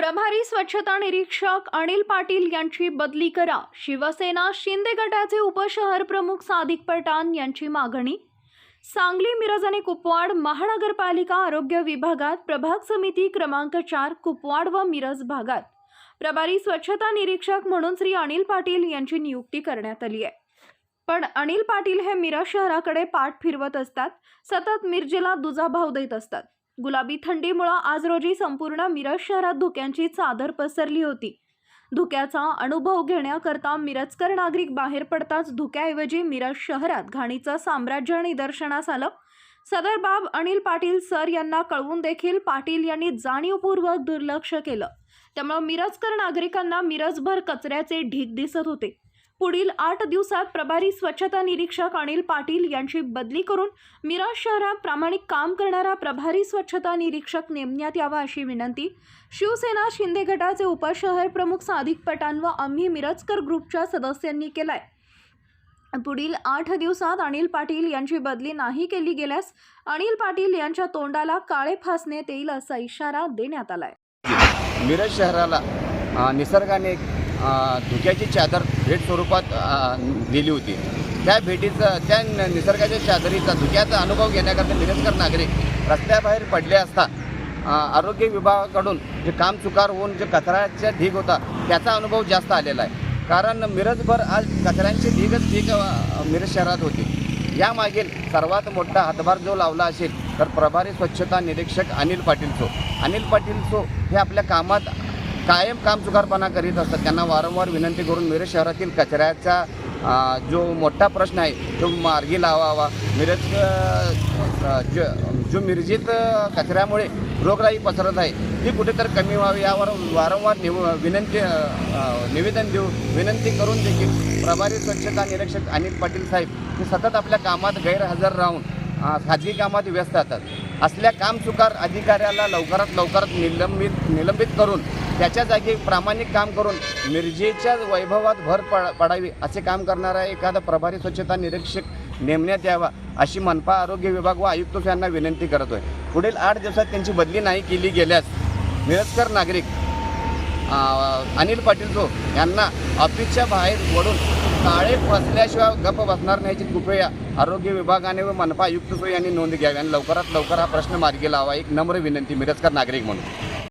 प्रभारी स्वच्छता निरीक्षक अनिल पाटील यांची बदली करा. शिवसेना शिंदे गटाचे उपशहर प्रमुख सादिक पठाण यांची मागणी. सांगली मिरज आणि कुपवाड महानगरपालिका आरोग्य विभागात प्रभाग समिती क्रमांक चार कुपवाड व मिरज भागात. प्रभारी स्वच्छता निरीक्षक म्हणून श्री अनिल पाटील यांची नियुक्ती करण्यात आली आहे. पण अनिल पाटील हे मिरज शहराकडे पाठ फिरवत असतात. सतत मिरजेला दुजाभाव देत असतात. गुलाबी थंडीमुळं आज रोजी संपूर्ण मिरज शहरात धुक्यांची चादर पसरली होती. धुक्याचा अनुभव घेण्याकरता मिरजकर नागरिक बाहेर पडताच धुक्याऐवजी मिरज शहरात घाणीचं साम्राज्य निदर्शनास आलं. सदर बाब अनिल पाटील सर यांना कळवून देखील पाटील यांनी जाणीवपूर्वक दुर्लक्ष केलं. त्यामुळं मिरजकर नागरिकांना मिरजभर कचऱ्याचे ढीग दिसत होते. पुढील आठ दिवसात प्रभारी स्वच्छता निरीक्षक अनिल पाटील यांची बदली करून मिरज शहरात प्रामाणिक काम करणारा प्रभारी स्वच्छता निरीक्षक नेमण्यात यावा अशी विनंती. शिवसेना शिंदे गटाचे उपशहर प्रमुख सादिक पठाण व आम्ही मिरजकर ग्रुपच्या सदस्यांनी केलाय. पुढील आठ दिवसात अनिल पाटील यांची बदली नाही केली गेल्यास अनिल पाटील यांच्या तोंडाला काळे फासण्यात येईल असा इशारा देण्यात आलाय. मिरज शहराला निसर्गाने धुक्याची चादर भेट स्वरूपात दिली होती. त्या भेटीचं त्या निसर्गाच्या चादरीचा धुक्याचा अनुभव घेण्याकरता मिरजकर नागरिक रस्त्याबाहेर पडले असता आरोग्य विभागाकडून जे काम चुकार होऊन जे कचऱ्याचा ढीग होता त्याचा अनुभव जास्त आलेला आहे. कारण मिरजभर आज कचऱ्यांची ढीगच ढीग मिरज शहरात होती. यामागील सर्वात मोठा हातभार जो लावला असेल तर प्रभारी स्वच्छता निरीक्षक अनिल पाटील सो. अनिल पाटील सो हे आपल्या कामात कायम कामचुकारपणा करीत असतात. त्यांना वारंवार विनंती करून मिरज शहरातील कचऱ्याचा जो मोठा प्रश्न आहे तो मार्गी लावावा. मिरज जो जो मिरजीत कचऱ्यामुळे रोगराई पसरत आहे ती कुठेतरी कमी व्हावी. यावर वारंवार निव विनंती निवेदन देऊ विनंती करून देखील प्रभारी स्वच्छता निरीक्षक अनिल पाटील साहेब हे सतत आपल्या कामात गैरहजर राहून खाजगी कामात व्यस्त असतात असल्या कामचुकार अधिकाऱ्याला लवकरात लवकर निलंबित निलंबित करून त्याच्या जागी प्रामाणिक काम करून मिरजेच्या वैभवात भर पड पडावी असे काम करणारा एखादा प्रभारी स्वच्छता निरीक्षक नेमण्यात यावा अशी मनपा आरोग्य विभाग व आयुक्त यांना विनंती करतो आहे पुढील आठ दिवसात त्यांची बदली नाही केली गेल्यास निरस्कर नागरिक अनिल पाटील जो यांना ऑफिसच्या बाहेर वडून काळे फसल्याशिवाय गप्प बसणार नाहीची कृपया आरोग्य विभागाने व मनपा आयुक्त यांनी नोंद घ्यावी आणि लवकरात लवकर हा प्रश्न मार्गी लावा. एक नम्र विनंती मिरजकर नागरिक म्हणून.